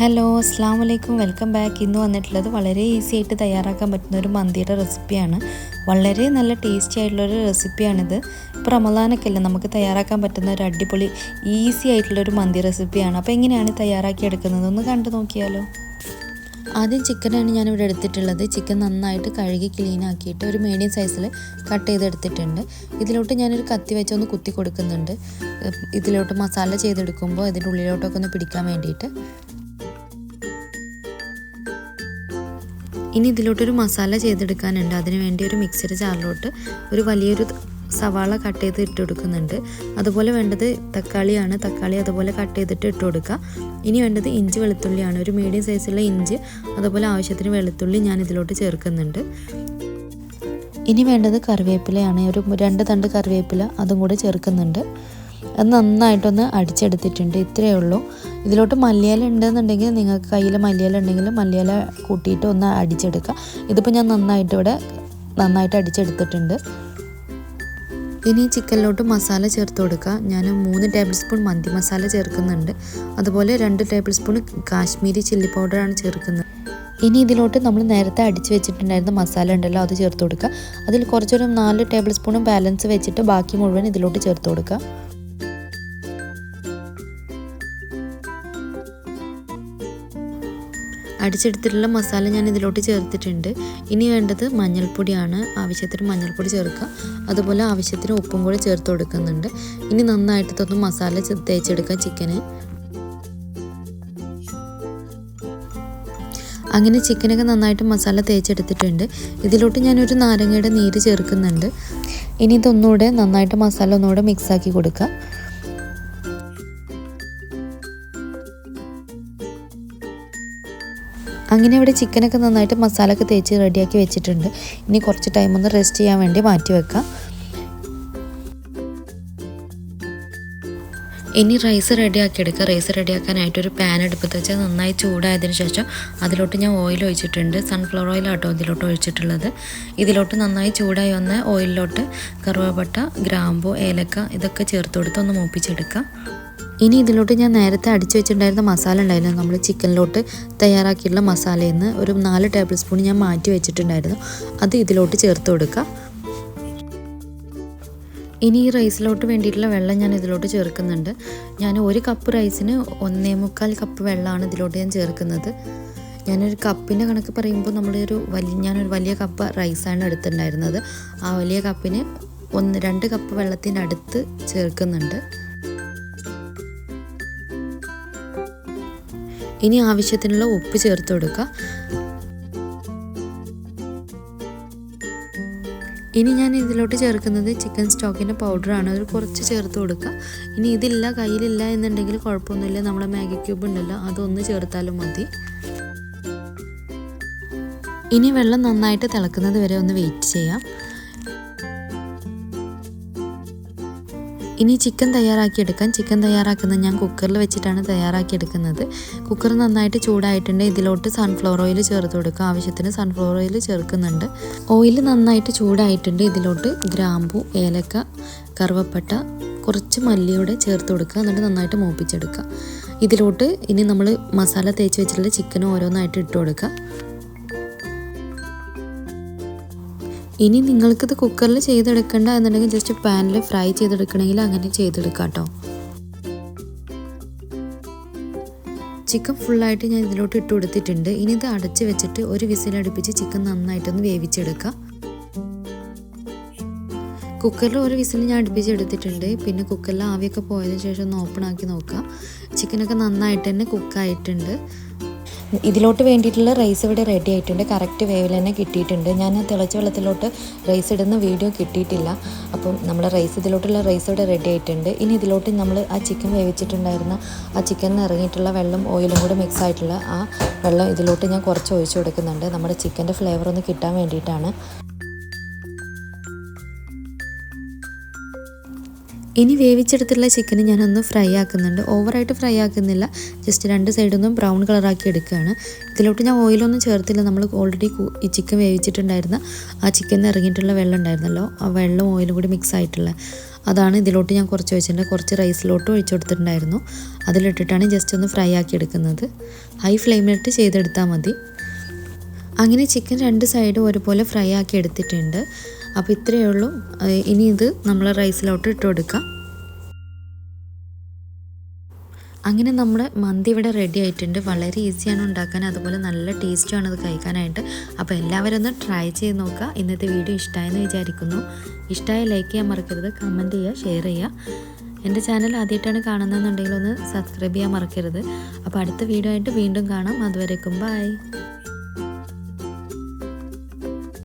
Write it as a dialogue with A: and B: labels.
A: Hello അസ്സാം വലൈക്കും welcome back. ഇന്ന് വന്നിട്ടുള്ളത് വളരെ ഈസി ആയിട്ട് തയ്യാറാക്കാൻ പറ്റുന്ന ഒരു മന്തിയുടെ റെസിപ്പിയാണ്. വളരെ നല്ല ടേസ്റ്റി ആയിട്ടുള്ളൊരു റെസിപ്പിയാണിത്. ഇപ്പോൾ റമദാനൊക്കെ അല്ല നമുക്ക് തയ്യാറാക്കാൻ പറ്റുന്ന ഒരു അടിപൊളി ഈസി ആയിട്ടുള്ളൊരു മന്തി റെസിപ്പിയാണ്. അപ്പോൾ എങ്ങനെയാണ് തയ്യാറാക്കി എടുക്കുന്നത്? ഒന്ന് കണ്ടു നോക്കിയാലോ. ആദ്യം ചിക്കനാണ് ഞാനിവിടെ എടുത്തിട്ടുള്ളത്. ചിക്കൻ നന്നായിട്ട് കഴുകി ക്ലീൻ ആക്കിയിട്ട് ഒരു മീഡിയം സൈസിൽ കട്ട് ചെയ്തെടുത്തിട്ടുണ്ട്. ഇതിലോട്ട് ഞാനൊരു കത്തി വെച്ച് ഒന്ന് കുത്തി കൊടുക്കുന്നുണ്ട്. ഇതിലോട്ട് മസാല ചെയ്തെടുക്കുമ്പോൾ ഇതിന്റെ ഉള്ളിലോട്ടൊക്കെ ഒന്ന് പിടിക്കാൻ വേണ്ടിയിട്ട്. ഇനി ഇതിലോട്ടൊരു മസാല ചെയ്തെടുക്കാനുണ്ട്. അതിന് വേണ്ടി ഒരു മിക്സർ ജാറിലോട്ട് ഒരു വലിയൊരു സവാള കട്ട് ചെയ്ത് ഇട്ട് കൊടുക്കുന്നുണ്ട്. അതുപോലെ വേണ്ടത് തക്കാളിയാണ്. തക്കാളി അതുപോലെ കട്ട് ചെയ്തിട്ട് ഇട്ട് കൊടുക്കുക. ഇനി വേണ്ടത് ഇഞ്ചി വെളുത്തുള്ളിയാണ്. ഒരു മീഡിയം സൈസുള്ള ഇഞ്ചി അതുപോലെ ആവശ്യത്തിന് വെളുത്തുള്ളി ഞാൻ ഇതിലോട്ട് ചേർക്കുന്നുണ്ട്. ഇനി വേണ്ടത് കറിവേപ്പിലയാണ്. ഒരു രണ്ട് തണ്ട് കറിവേപ്പില അതും കൂടെ ചേർക്കുന്നുണ്ട്. അത് നന്നായിട്ടൊന്ന് അടിച്ചെടുത്തിട്ടുണ്ട്. ഇത്രയേ ഉള്ളൂ. ഇതിലോട്ട് മല്ലിയില ഉണ്ടെന്നുണ്ടെങ്കിൽ നിങ്ങൾക്ക് കയ്യിൽ മല്ലിയില ഉണ്ടെങ്കിൽ മല്ലിയില കൂട്ടിയിട്ട് ഒന്ന് അടിച്ചെടുക്കുക ഇതിപ്പോൾ ഞാൻ നന്നായിട്ട് ഇവിടെ നന്നായിട്ട് അടിച്ചെടുത്തിട്ടുണ്ട്. ഇനി ചിക്കനിലോട്ട് മസാല ചേർത്ത് കൊടുക്കുക ഞാൻ മൂന്ന് ടേബിൾ സ്പൂൺ മന്തി മസാല ചേർക്കുന്നുണ്ട്. അതുപോലെ രണ്ട് ടേബിൾ സ്പൂൺ കാശ്മീരി ചില്ലി പൗഡറാണ് ചേർക്കുന്നത്. ഇനി ഇതിലോട്ട് നമ്മൾ നേരത്തെ അടിച്ച് വെച്ചിട്ടുണ്ടായിരുന്ന മസാല ഉണ്ടല്ലോ അത് ചേർത്ത് കൊടുക്കുക അതിൽ കുറച്ചൊരു നാല് ടേബിൾ സ്പൂണും ബാലൻസ് വെച്ചിട്ട് ബാക്കി മുഴുവൻ ഇതിലോട്ട് ചേർത്ത് കൊടുക്കുക അടിച്ചെടുത്തിട്ടുള്ള മസാല ഞാൻ ഇതിലോട്ട് ചേർത്തിട്ടുണ്ട്. ഇനി വേണ്ടത് മഞ്ഞൾപ്പൊടിയാണ്. ആവശ്യത്തിന് മഞ്ഞൾപ്പൊടി ചേർക്കുക. അതുപോലെ ആവശ്യത്തിന് ഉപ്പും കൂടി ചേർത്ത് കൊടുക്കുന്നുണ്ട്. ഇനി നന്നായിട്ട് തൊന്ന് മസാല തേച്ചെടുക്കുക ചിക്കന്. അങ്ങനെ ചിക്കനൊക്കെ നന്നായിട്ട് മസാല തേച്ചെടുത്തിട്ടുണ്ട്. ഇതിലോട്ട് ഞാനൊരു നാരങ്ങയുടെ നീര് ചേർക്കുന്നുണ്ട്. ഇനി ഇതൊന്നുകൂടെ നന്നായിട്ട് മസാല ഒന്നുകൂടെ മിക്സാക്കി കൊടുക്കുക. അങ്ങനെ ഇവിടെ ചിക്കനൊക്കെ നന്നായിട്ട് മസാലയൊക്കെ തേച്ച് റെഡിയാക്കി വെച്ചിട്ടുണ്ട്. ഇനി കുറച്ച് ടൈം ഒന്ന് റെസ്റ്റ് ചെയ്യാൻ വേണ്ടി മാറ്റി വെക്കാം. ഇനി റൈസ് റെഡിയാക്കി റൈസ് റെഡിയാക്കാനായിട്ട് ഒരു പാൻ എടുപ്പത്ത് വെച്ചാൽ നന്നായി ചൂടായതിനു ശേഷം അതിലോട്ട് ഞാൻ ഓയിൽ ഒഴിച്ചിട്ടുണ്ട്. സൺഫ്ലവർ ഓയിലാട്ടോ ഇതിലോട്ട് ഒഴിച്ചിട്ടുള്ളത്. ഇതിലോട്ട് നന്നായി ചൂടായി വന്ന ഓയിലിലോട്ട് കറുവപ്പട്ട ഗ്രാമ്പു ഏലക്ക ഇതൊക്കെ ചേർത്ത് കൊടുത്ത് ഒന്ന് മൂപ്പിച്ചെടുക്കുക ഇനി ഇതിലോട്ട് ഞാൻ നേരത്തെ അടിച്ചു വെച്ചിട്ടുണ്ടായിരുന്ന മസാല ഉണ്ടായിരുന്നു. നമ്മൾ ചിക്കനിലോട്ട് തയ്യാറാക്കിയിട്ടുള്ള മസാലയിൽ നിന്ന് ഒരു നാല് ടേബിൾ സ്പൂൺ ഞാൻ മാറ്റി വെച്ചിട്ടുണ്ടായിരുന്നു. അത് ഇതിലോട്ട് ചേർത്ത് കൊടുക്കുക ഇനി ഈ റൈസിലോട്ട് വേണ്ടിയിട്ടുള്ള വെള്ളം ഞാൻ ഇതിലോട്ട് ചേർക്കുന്നുണ്ട്. ഞാൻ ഒരു കപ്പ് റൈസിന് ഒന്നേ മുക്കാൽ കപ്പ് വെള്ളമാണ് ഇതിലോട്ട് ഞാൻ ചേർക്കുന്നത്. ഞാനൊരു കപ്പിന്റെ കണക്ക് പറയുമ്പോൾ നമ്മളൊരു വലിയ ഞാനൊരു വലിയ കപ്പ് റൈസാണ് എടുത്തിട്ടുണ്ടായിരുന്നത്. ആ വലിയ കപ്പിന് ഒന്ന് രണ്ട് കപ്പ് വെള്ളത്തിന്റെ അടുത്ത് ചേർക്കുന്നുണ്ട്. ഇനി ആവശ്യത്തിനുള്ള ഉപ്പ് ചേർത്ത് കൊടുക്കുക. ഇനി ഞാൻ ഇതിലോട്ട് ചേർക്കുന്നത് ചിക്കൻ സ്റ്റോക്കിന്റെ പൗഡറാണ്. ഒരു കുറച്ച് ചേർത്ത് കൊടുക്കുക. ഇനി ഇതില്ല കയ്യിലില്ല എന്നുണ്ടെങ്കിൽ കുഴപ്പമൊന്നുമില്ല. നമ്മുടെ മാഗി ക്യൂബ് ഉണ്ടല്ലോ അതൊന്ന് ചേർത്താലും മതി. ഇനി വെള്ളം നന്നായിട്ട് തിളക്കുന്നത് വരെ ഒന്ന് വെയിറ്റ് ചെയ്യാം. ഇനി ചിക്കൻ തയ്യാറാക്കിയെടുക്കാൻ ചിക്കൻ തയ്യാറാക്കുന്നത് ഞാൻ കുക്കറിൽ വെച്ചിട്ടാണ് തയ്യാറാക്കിയെടുക്കുന്നത്. കുക്കർ നന്നായിട്ട് ചൂടായിട്ടുണ്ട്. ഇതിലോട്ട് സൺഫ്ലവർ ഓയിൽ ചേർത്ത് കൊടുക്കുക. ആവശ്യത്തിന് സൺഫ്ലവർ ഓയിൽ ചേർക്കുന്നുണ്ട്. ഓയിൽ നന്നായിട്ട് ചൂടായിട്ടുണ്ട്. ഇതിലോട്ട് ഗ്രാമ്പു ഏലക്ക കറുവപ്പട്ട കുറച്ച് മല്ലിയോടെ ചേർത്ത് കൊടുക്കുക. എന്നിട്ട് നന്നായിട്ട് മൂപ്പിച്ചെടുക്കുക. ഇതിലോട്ട് ഇനി നമ്മൾ മസാല തേച്ച് വെച്ചിട്ടുള്ള ചിക്കൻ ഓരോന്നായിട്ട് ഇട്ട് കൊടുക്കുക. ഇനി നിങ്ങൾക്കിത് കുക്കറിൽ ചെയ്തെടുക്കണ്ട എന്നുണ്ടെങ്കിൽ ജസ്റ്റ് പാനിൽ ഫ്രൈ ചെയ്തെടുക്കണമെങ്കിൽ അങ്ങനെ ചെയ്തെടുക്കാം കേട്ടോ ചിക്കൻ ഫുള്ളായിട്ട് ഞാൻ ഇതിലോട്ട് ഇട്ട് കൊടുത്തിട്ടുണ്ട്. ഇനി ഇത് അടച്ച് വെച്ചിട്ട് ഒരു വിസിലടുപ്പിച്ച് ചിക്കൻ നന്നായിട്ടൊന്ന് വേവിച്ചെടുക്കാം. കുക്കറിൽ ഒരു വിസിൽ ഞാൻ അടുപ്പിച്ചെടുത്തിട്ടുണ്ട് പിന്നെ കുക്കറിൽ ആവിയൊക്കെ പോയതിന് ശേഷം ഒന്ന് ഓപ്പൺ ആക്കി നോക്കാം. ചിക്കനൊക്കെ നന്നായിട്ട് തന്നെ കുക്കായിട്ടുണ്ട് ഇതിലോട്ട് വേണ്ടിയിട്ടുള്ള റൈസ് ഇവിടെ റെഡി ആയിട്ടുണ്ട്. കറക്റ്റ് വേവിൽ തന്നെ കിട്ടിയിട്ടുണ്ട്. ഞാൻ തിളച്ച വെള്ളത്തിലോട്ട് റൈസ് ഇടുന്ന വീഡിയോ കിട്ടിയിട്ടില്ല. അപ്പം നമ്മൾ റൈസ് ഇതിലോട്ടുള്ള റൈസ് ഇവിടെ റെഡി ആയിട്ടുണ്ട്. ഇനി ഇതിലോട്ട് നമ്മൾ ആ ചിക്കൻ വേവിച്ചിട്ടുണ്ടായിരുന്ന ആ ചിക്കൻ ഇറങ്ങിയിട്ടുള്ള വെള്ളം ഓയിലും കൂടെ മിക്സ് ആയിട്ടുള്ള ആ വെള്ളം ഇതിലോട്ട് ഞാൻ കുറച്ച് ഒഴിച്ചു കൊടുക്കുന്നുണ്ട്. നമ്മുടെ ചിക്കന്റെ ഫ്ലേവർ ഒന്ന് കിട്ടാൻ വേണ്ടിയിട്ടാണ്. ഇനി വേവിച്ചെടുത്തിട്ടുള്ള ചിക്കന് ഞാനൊന്ന് ഫ്രൈ ആക്കുന്നുണ്ട്. ഓവറായിട്ട് ഫ്രൈ ആക്കുന്നില്ല. ജസ്റ്റ് രണ്ട് സൈഡൊന്നും ബ്രൗൺ കളറാക്കി എടുക്കുകയാണ്. ഇതിലോട്ട് ഞാൻ ഓയിലൊന്നും ചേർത്തില്ല. നമ്മൾ ഓൾറെഡി ഈ ചിക്കൻ വേവിച്ചിട്ടുണ്ടായിരുന്ന ആ ചിക്കനിൽ ഇറങ്ങിയിട്ടുള്ള വെള്ളം ഉണ്ടായിരുന്നല്ലോ. ആ വെള്ളം ഓയിലും കൂടി മിക്സ് ആയിട്ടുള്ള അതാണ് ഇതിലോട്ട് ഞാൻ കുറച്ച് വെച്ചിട്ടുണ്ട്. കുറച്ച് റൈസിലോട്ട് ഒഴിച്ചു കൊടുത്തിട്ടുണ്ടായിരുന്നു. അതിലിട്ടിട്ടാണ് ജസ്റ്റ് ഒന്ന് ഫ്രൈ ആക്കി എടുക്കുന്നത്. ഹൈ ഫ്ലെയിമിലിട്ട് ചെയ്തെടുത്താൽ മതി. അങ്ങനെ ചിക്കൻ രണ്ട് സൈഡും ഒരുപോലെ ഫ്രൈ ആക്കി എടുത്തിട്ടുണ്ട്. അപ്പോൾ ഇത്രയേ ഉള്ളൂ. ഇനി ഇത് നമ്മൾ റൈസിലോട്ട് ഇട്ട് കൊടുക്കാം. അങ്ങനെ നമ്മുടെ മന്തി ഇവിടെ റെഡി ആയിട്ടുണ്ട്. വളരെ ഈസിയാണ് ഉണ്ടാക്കാൻ. അതുപോലെ നല്ല ടേസ്റ്റുമാണ് അത് കഴിക്കാനായിട്ട്. അപ്പോൾ എല്ലാവരും ഒന്ന് ട്രൈ ചെയ്ത് നോക്കുക. ഇന്നത്തെ വീഡിയോ ഇഷ്ടമായെന്ന് വിചാരിക്കുന്നു. ഇഷ്ടമായ ലൈക്ക് ചെയ്യാൻ മറക്കരുത്. കമന്റ് ചെയ്യുക ഷെയർ ചെയ്യുക. എന്റെ ചാനൽ ആദ്യമായിട്ടാണ് കാണുന്നതെന്നുണ്ടെങ്കിൽ ഒന്ന് സബ്സ്ക്രൈബ് ചെയ്യാൻ മറക്കരുത്. അപ്പോൾ അടുത്ത വീഡിയോ ആയിട്ട് വീണ്ടും കാണാം. അതുവരേക്കും ബൈ